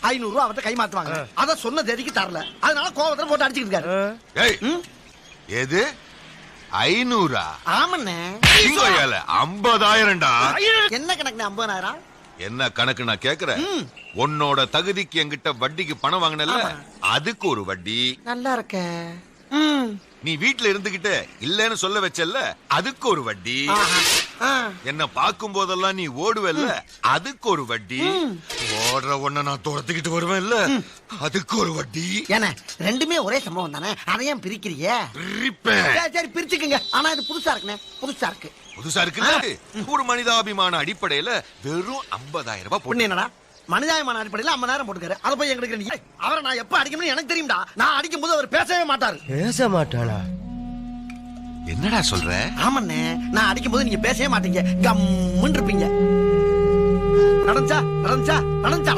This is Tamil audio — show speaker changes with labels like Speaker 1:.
Speaker 1: ஐநூறு ரூபா கை மாத்துவாங்க. அத சொன்ன தேதிக்கு தரல. அதனால கோவத்துல போட்டு அடிச்சுக்கிட்டு இருக்காரு?
Speaker 2: எது? ஐநூறா?
Speaker 1: ஆமண்ணே.
Speaker 2: ஐம்பதாயிரம்டா.
Speaker 1: என்ன கணக்கு ஐம்பதாயிரம்?
Speaker 2: என்ன கணக்கு நான் கேக்குறேன். உன்னோட தகுதிக்கு என்கிட்ட வட்டிக்கு பணம் வாங்கினல. அதுக்கு ஒரு வட்டி.
Speaker 1: நல்லா இருக்க.
Speaker 2: நீ வீட்ல இருந்துகிட்டு இல்லன்னு சொல்ல வச்சல்ல அதுக்கு ஒரு வட்டி. என்ன பார்க்கும் போதெல்லாம் நீ ஓடுவல்ல அதுக்கு ஒரு வட்டி. ஓடுற ஒண்ண நான் துரத்துக்கிட்டு வருவேன்ல அதுக்கு ஒரு வட்டி.
Speaker 1: ஏண்ணே ரெண்டுமே ஒரே சம்பவம் தானே? அதை ஏன் பிரிக்கிறீங்க?
Speaker 2: பிரிப்பேன்.
Speaker 1: சரி, பிரிச்சுக்குங்க. ஆனா இது புதுசா இருக்குண்ணே புதுசா இருக்கு.
Speaker 2: புதுசா இருக்குல்ல ஒரு மனிதாபிமான அடிப்படையில வெறும் 50000 ரூபாய்
Speaker 1: பொண்ணு என்னடா? மனிதாயமான அடிப்படையில் ஐம்பது நேரம் போட்டுக்காரு. அதை போய் எங்களுக்கு நீ அவரை நான் எப்ப அடிக்கணும்னு எனக்கு தெரியும்டா. நான் அடிக்கும் போது அவர் பேசவே மாட்டாரு.
Speaker 3: பேச மாட்டானா?
Speaker 2: என்னடா சொல்ற?
Speaker 1: ஆமண்ணே நான் அடிக்கும் போது நீங்க பேசவே மாட்டீங்க. கம்முன்னு இருப்பீங்க. நடந்துச்சா? நடந்துச்சா? நடந்துச்சா